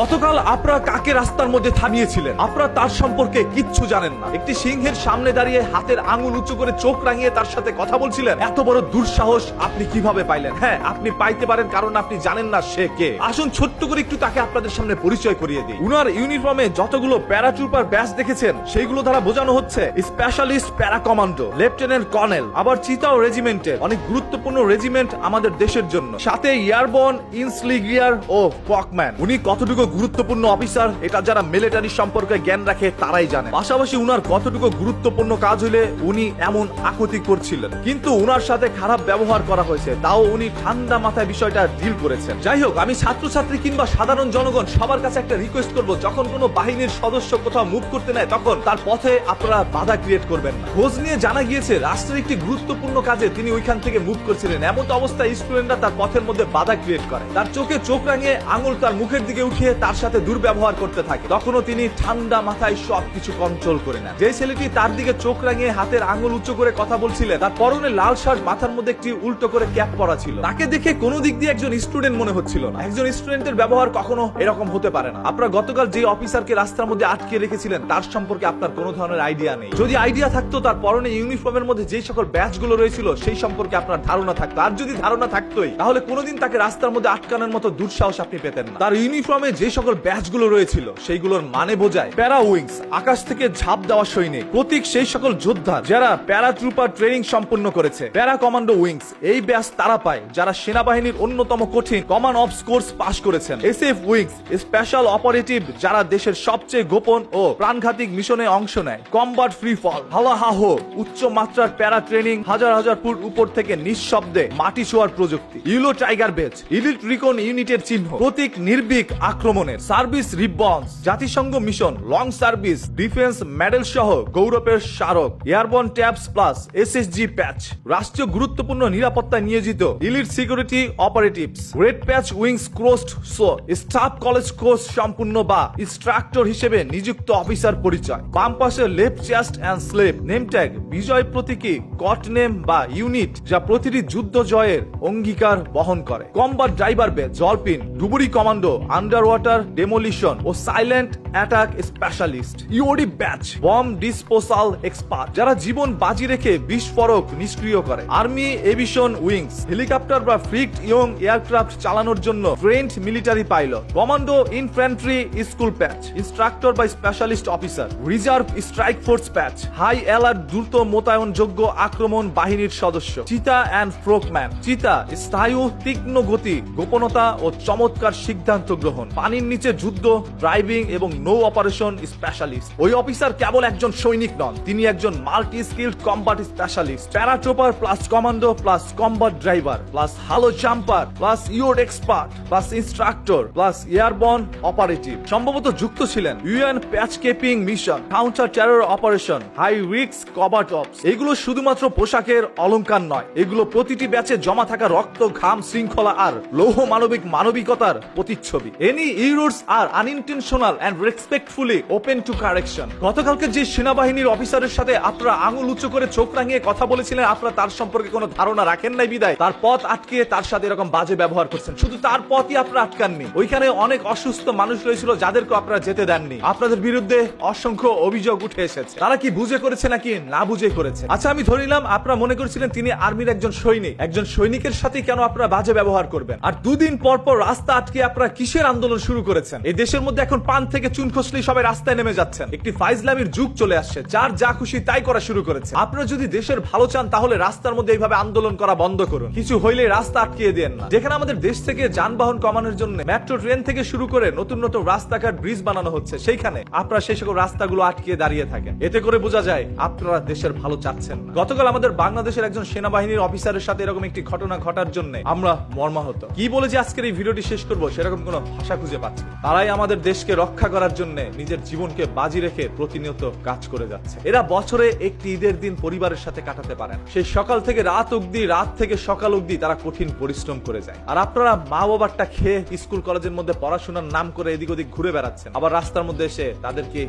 গতকাল আপনারা কাকে রাস্তার মধ্যে থামিয়েছিলেন? আপনারা তার সম্পর্কে কিচ্ছু জানেন না। একটি সিংহের সামনে দাঁড়িয়ে হাতের আঙুল উঁচু করে চোখ রাঙিয়ে তার সাথে কথা বলছিলেন। এত বড় দুঃসাহস আপনি কীভাবে পাইলেন? হ্যাঁ আপনি পাইতে পারেন, কারণ আপনি জানেন না সে কে। আসুন ছোট্ট করে একটু তাকে আপনাদের সামনে পরিচয় করিয়ে দিই। উনার ইউনিফর্মে যতগুলো প্যারাট্রুপার ব্যাচ দেখেছেন, সেইগুলো দ্বারা বোঝানো হচ্ছে specialist para commando lieutenant colonel, আবার চিতাও রেজিমেন্টের। অনেক গুরুত্বপূর্ণ রেজিমেন্ট আমাদের দেশের জন্য। সাথে ইয়ারবন, ইনসলিগিয়ার ও ফকম্যান উনি কতটুকু গুরুত্বপূর্ণ অফিসার, এটা যারা মিলিটারি সম্পর্কে জ্ঞান রাখে, তারাই জানে। পাশাপাশি উনার কতটুকু গুরুত্বপূর্ণ কাজ হইলে উনি এমন আকুতি করছিলেন। কিন্তু উনার সাথে খারাপ ব্যবহার করা হয়েছে, তাও উনি ঠান্ডা মাথায় বিষয়টা ডিল করেছেন। যাই হোক, আমি ছাত্রছাত্রী কিংবা সাধারণ জনগণ সবার কাছে একটা রিকোয়েস্ট করব, যখন কোনো বাহিনীর সদস্য কোথাও মুভ করতে নেয়, তখন তার পথে আপনারা বাধা ক্রিয়েট করবেন না। খোঁজ নিয়ে জানা গিয়েছে, রাষ্ট্রের একটি গুরুত্বপূর্ণ কাজে তিনি ওইখান থেকে মুভ করছিলেন। এমন অবস্থায় স্টুডেন্টরা তার পথের মধ্যে বাধা ক্রিয়েট করে। তার চোখে চোখ রাঙিয়ে আঙুল তার মুখের দিকে উঠিয়ে তার সাথে দুর্ব্যবহার করতে থাকে। তখনও তিনি ঠান্ডা মাথায় সবকিছু কন্ট্রোল করে নেন। যে ছেলেটি তার দিকে চোখ রাঙিয়ে হাতের আঙুল উচ্চ করে কথা বলছিলেন, তার পরনে লাল শার্ট, মাথার মধ্যে একটি উল্টো করে ক্যাপ পরা ছিল। তাকে দেখে কোনো দিক দিয়ে একজন স্টুডেন্ট মনে হচ্ছিল না। একজন স্টুডেন্টের ব্যবহার কখনো এরকম হতে পারে না। আপনারা গতকাল যে অফিসারকে রাস্তার মধ্যে আটকে রেখেছিলেন, তার সম্পর্কে আপনার কোনো ধরনের আইডিয়া নেই। যদি আইডিয়া থাকতো, তার পরনে ইউনিফর্মের মধ্যে যে সকল ব্যাচগুলো রয়েছিল, সেই সম্পর্কে আপনার ধারণা থাকতো। আর যদি ধারণা থাকতোই, তাহলে কোনোদিন তাকে রাস্তার মধ্যে আটকানোর মতো দুঃসাহস আপনি পেতেন না। তার ইউনিফর্মে যে সকল ব্যাচগুলো রয়েছিল, সেইগুলোর মানে বোঝায় প্যারা উইংস, আকাশ থেকে ঝাঁপ দেওয়া সৈনিক, প্রতীক সেই সকল যোদ্ধা যারা প্যারা ট্রুপার ট্রেনিং সম্পন্ন করেছে। প্যারা কমান্ডো উইংস, এই ব্যাচ তারা পায়, যারা সেনাবাহিনীর অন্যতম কঠিন কমান অফ কোর্স পাশ করেছেন। এসএফ উইংস স্পেশাল অপারেটিভ যারা দেশের সবচেয়ে গোপন ও প্রাণঘাতিক মিশনে অংশ নেয়। কম্বাট ফ্রি ফল হালাহাহো উচ্চ মাত্রার প্যারা ট্রেনিং হাজার হাজার ফুট উপর থেকে নিঃশব্দে মাটি ছোঁয়ার প্রযুক্তি। Yellow tiger badge, elite recon ইউনিটের চিহ্ন, প্রতীক নির্ভীক আক্রমণের সার্ভিস রিবন্স, জাতিসংঘ mission, long service, defence medal সহ গৌরবের স্মারক, airborne tabs plus SSG patch. রাষ্ট্রীয় গুরুত্বপূর্ণ নিরাপত্তায় নিয়োজিত elite security operatives. Red patch wings crossed so, staff college course সম্পূর্ণ বা ইনস্ট্রাক্টর হিসেবে নিযুক্ত অফিসার পরিচয়। বাম পাশে left chest and slip name tag, বিজয় প্রতীকী কট নেম বা ইউনিট যা প্রতিটি যুদ্ধ জয়ের অঙ্গীকার বহন করে। কম্বার ড্রাইভার বে জলপিন, ডুবুরি কমান্ডো আন্ডার ওয়াটার ডেমোলিশন ও silent attack specialist UD badge bomb disposal expert যারা জীবন বাজি রেখে বিস্ফোরক নিষ্ক্রিয় করে। আর্মি এভিশন উইংস হেলিকপ্টার বা ফ্রিকড ইয়ং এয়ারক্রাফট চালানোর জন্য trained military pilot commando infantry school patch instructor বা specialist officer reserve strike force patch high alert দ্রুত মোতায়েন যোগ্য আক্রমণ বাহিনীর সদস্য চিতা অ্যান্ড ফ্রোকম্যান চিতা স্থায়ু তীক্ষ্ণ গতি, গোপনতা ও চমৎকার সিদ্ধান্ত গ্রহণ। পানির নিচে যুদ্ধ ড্রাইভিং এবং নৌ অপারেশন স্পেশালিস্ট ওই অফিসার কেবল একজন সৈনিক নন, তিনি একজন multi skilled combat specialist paratrooper plus commando plus combat driver plus HALO jumper plus your expert plus instructor plus airborne operative সম্ভবত যুক্ত ছিলেন UN patch keeping mission counter terror operation high রিক্স কভার টপস এগুলো শুধুমাত্র পোশাকের অলংকার নয়, এগুলো প্রতিটি ব্যাচে জমা থাকা রক্ত, ঘাম, শৃঙ্খলা আর লৌহ মানবিক মানবিকতার প্রতিচ্ছবি। Any errors are unintentional and respectfully open to correction গতকালকে যে সেনাবাহিনীর অফিসারের সাথে আপনারা আঙুল উঁচু করে চোখ রাঙিয়ে কথা বলেছিলেন, আপনারা তার সম্পর্কে কোনো ধারণা রাখেন নাই বিদায়। তার পথ আটকে তার সাথে এরকম বাজে ব্যবহার করছেন। শুধু তার পথই আপনারা আটকাননি। ওইখানে অনেক অসুস্থ মানুষ রয়েছিল যাদেরকে আপনারা যেতে দেননি। আপনাদের বিরুদ্ধে অসংখ্য অভিযোগ উঠে এসেছে। তারা কি বুঝে করেছে নাকি না বুঝে করেছে? আচ্ছা আমি ধরে নিলাম, আপনারা মনে করছিলেন তিনি আর্মির একজন সৈনিক। একজন সৈনিকের সাথে কেন আপনারা বাজে ব্যবহার করবেন? আর দুদিন পর পর রাস্তা আটকে আপনারা কিসের আন্দোলন শুরু করেছেন। এই দেশের মধ্যে এখন পান থেকে চুন খসলেই সবাই রাস্তায় নেমে যাচ্ছেন। একটি ফাইজলামির যুগ চলে আসছে, যার যা খুশি তাই করা শুরু করেছে। আপনারা যদি দেশের ভালো চান, তাহলে রাস্তার মধ্যে এইভাবে আন্দোলন করা বন্ধ করুন। কিছু হইলে রাস্তা আটকিয়ে দেন না। যেখানে আমাদের দেশ থেকে যানবাহন কমানোর জন্য মেট্রো, ট্রেন থেকে শুরু করে নতুন নতুন রাস্তাঘাট, ব্রিজ বানানো হচ্ছে, সেইখানে আপনারা সেই সকল রাস্তাগুলো আটকিয়ে দাঁড়িয়ে থাকেন। এতে করে বোঝা যায়, আপনারা দেশের ভালো চাচ্ছেন। গতকাল আমাদের বাংলাদেশের একজন সেনাবাহিনীর অফিসারের সাথে এরকম একটি ঘটনা ঘটার জন্য আমরা মর্মাহত। কি বলে যে আজকের এই ভিডিওটি শেষ করব, সেরকম কোনো ভাষা খুঁজে পাচ্ছি। না। তারাই আমাদের দেশকে রক্ষা করার জন্য নিজের জীবনকে বাজি রেখে প্রতিনিয়ত কাজ করে যাচ্ছে। এরা বছরে একটি ঈদের দিন পরিবারের সাথে কাটাতে পারেন সেই সকাল থেকে রাত অবধি, রাত থেকে সকাল অবধি তারা কঠিন পরিশ্রম করে যায়। আর আপনারা মা বাবারটা খেয়ে স্কুল কলেজের মধ্যে পড়াশোনার নাম করে এদিক ওদিক ঘুরে বেড়াচ্ছেন। আবার রাস্তার মধ্যে এসে তাদেরকে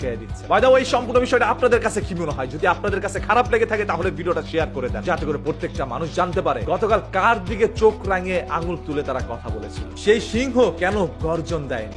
খেয়ে দিচ্ছে বাইদা এই সম্পূর্ণ বিষয়টা আপনাদের কাছে কি মনে হয়? যদি আপনাদের কাছে খারাপ লেগে থাকে, তাহলে ভিডিওটা শেয়ার করে দেন। যাতে করে প্রত্যেকটা মানুষ জানতে পারে গতকাল কার দিকে চোখ রাঙিয়ে আঙুল তুলে তারা কথা বলেছিল। সেই সিংহ কেন গর্জন দেয়নি।